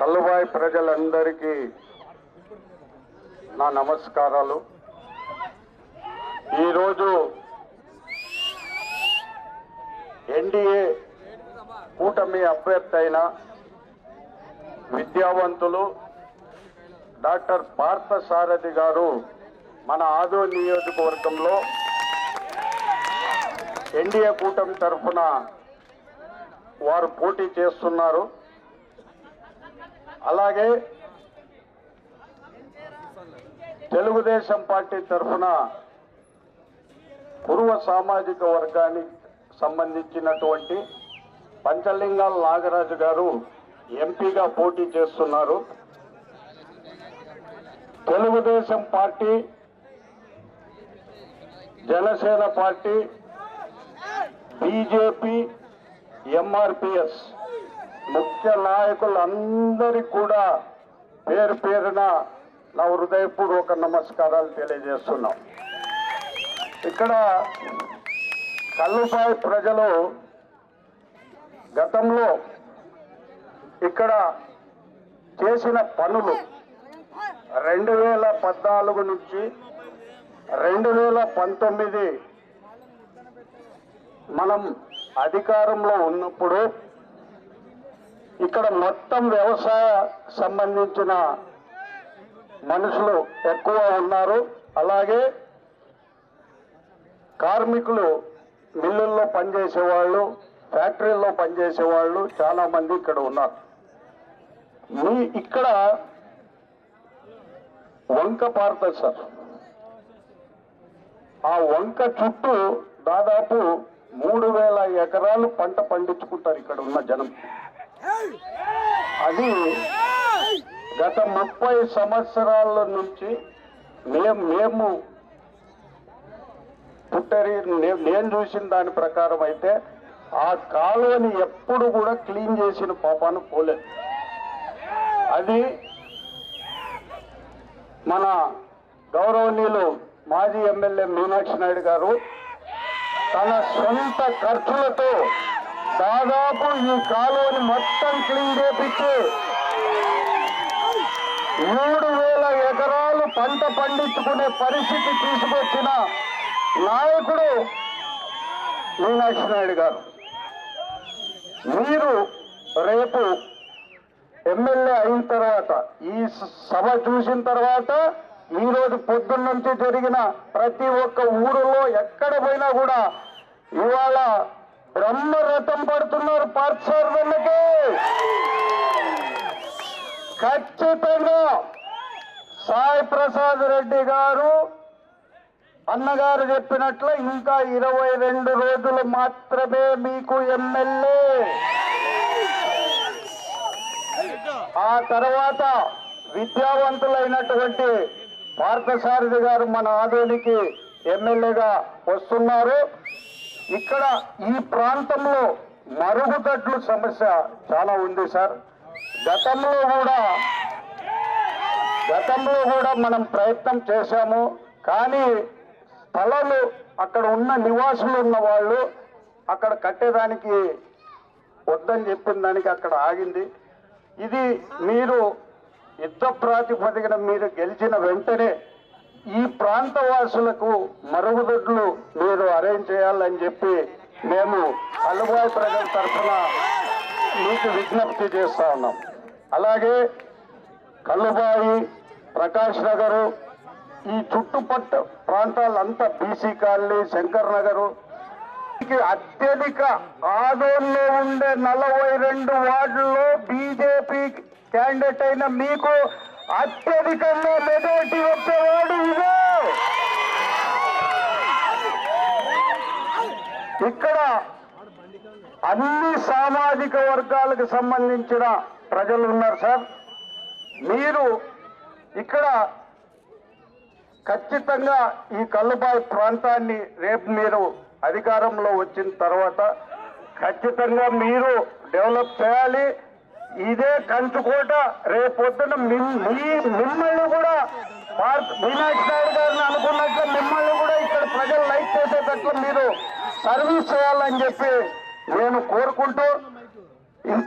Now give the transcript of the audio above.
కల్లుబాయి ప్రజలందరికీ నా నమస్కారాలు. ఈరోజు ఎన్డీఏ కూటమి అభ్యర్థి అయిన విద్యావంతులు డాక్టర్ పార్థసారథి గారు మన ఆదో నియోజకవర్గంలో ఎన్డీఏ కూటమి తరఫున వారు పోటీ చేస్తున్నారు. అలాగే తెలుగుదేశం పార్టీ తరఫున పూర్వ సామాజిక వర్గానికి సంబంధించినటువంటి పంచలింగాల నాగరాజు గారు ఎంపీగా పోటీ చేస్తున్నారు. Telugu Desam party Janasena party BJP MRPS ముఖ్య నాయకులందరి కూడా పేరు పేరున నా హృదయపూర్వక నమస్కారాలు తెలియజేస్తున్నాం. ఇక్కడ కల్లుపాయి ప్రజలు గతంలో ఇక్కడ చేసిన పనులు రెండు వేల పద్నాలుగు నుంచి రెండు వేల పంతొమ్మిది మనం అధికారంలో ఉన్నప్పుడు ఇక్కడ మొత్తం వ్యవసాయ సంబంధించిన మనుషులు ఎక్కువ ఉన్నారు. అలాగే కార్మికులు మిల్లుల్లో పనిచేసేవాళ్ళు ఫ్యాక్టరీల్లో పనిచేసేవాళ్ళు చాలామంది ఇక్కడ ఉన్నారు. మీ ఇక్కడ వంక పారుతుంది సార్. ఆ వంక చుట్టూ దాదాపు మూడు వేల ఎకరాలు పంట పండించుకుంటారు ఇక్కడ ఉన్న జనం. అది గత ముప్పై సంవత్సరాల నుంచి మేము మేము పుట్టరి నేను చూసిన దాని ప్రకారం అయితే ఆ కాలువని ఎప్పుడు కూడా క్లీన్ చేసిన పాపాను పోలేదు అది మన గౌరవనీయులు మాజీ ఎమ్మెల్యే మీనాక్షి నాయుడు గారు తన సొంత ఖర్చులతో దాదాపు ఈ కాలువని మొత్తం క్లీన్ చేపించి మూడు వేల ఎకరాలు పంట పండించుకునే పరిస్థితి తీసుకొచ్చిన నాయకుడు మీనాక్షి నాయుడు గారు. మీరు రేపు ఎమ్మెల్యే అయిన తర్వాత ఈ స- సభ చూసిన తర్వాత ఈ రోజు పొద్దున్న నుంచి జరిగిన ప్రతి ఒక్క ఊరిలో ఎక్కడ పోయినా కూడా ఇవాళ బ్రహ్మ రథం పడుతున్నారు పార్థసారథులకి ఖచ్చితంగా సాయి ప్రసాద్ రెడ్డి గారు అన్నగారు చెప్పినట్లు ఇంకా ఇరవై రెండు రోజులు మాత్రమే మీకు ఎమ్మెల్యే. ఆ తర్వాత విద్యావంతులైనటువంటి పార్థసారథి గారు మన ఆదోనికి ఎమ్మెల్యేగా వస్తున్నారు. ఇక్కడ ఈ ప్రాంతంలో మరుగుదొడ్లు సమస్య చాలా ఉంది సార్. గతంలో కూడా గతంలో కూడా మనం ప్రయత్నం చేశాము కానీ స్థలాలు అక్కడ ఉన్న నివాసులు ఉన్న వాళ్ళు అక్కడ కట్టేదానికి వద్దని చెప్పిన దానికి అక్కడ ఆగింది. ఇది మీరు యుద్ధ ప్రాతిపదికన మీరు గెలిచిన వెంటనే ఈ ప్రాంత వాసులకు మరుగుదొడ్లు మీరు అరేంజ్ చేయాలని చెప్పి మేము అల్లుబాయి ప్రజల తరఫున మీకు విజ్ఞప్తి చేస్తా ఉన్నాం. అలాగే కల్లుబాయి ప్రకాష్ నగరు ఈ చుట్టుపట్ట ప్రాంతాలంతా బీసీ కాలనీ శంకర్ నగరు. అత్యధిక ఆదోన్లో ఉండే నలభై రెండు వార్డుల్లో బీజేపీ క్యాండిడేట్ అయిన మీకు అత్యధికంగా మెజార్టీ వచ్చేవాడు ఇదే. ఇక్కడ అన్ని సామాజిక వర్గాలకు సంబంధించిన ప్రజలు ఉన్నారు సార్. మీరు ఇక్కడ ఖచ్చితంగా ఈ కల్లుబాయి ప్రాంతాన్ని రేపు మీరు అధికారంలో వచ్చిన తర్వాత ఖచ్చితంగా మీరు డెవలప్ చేయాలి. ఇదే కంచుకోట రేపొద్దున మీ మిమ్మల్ని కూడా పార్క్ మీనాక్షి నాయుడు గారిని అనుకున్నట్లు మిమ్మల్ని కూడా ఇక్కడ ప్రజలు లైక్ చేసేటట్లు మీరు సర్వీస్ చేయాలని చెప్పి నేను కోరుకుంటూ ఇంకా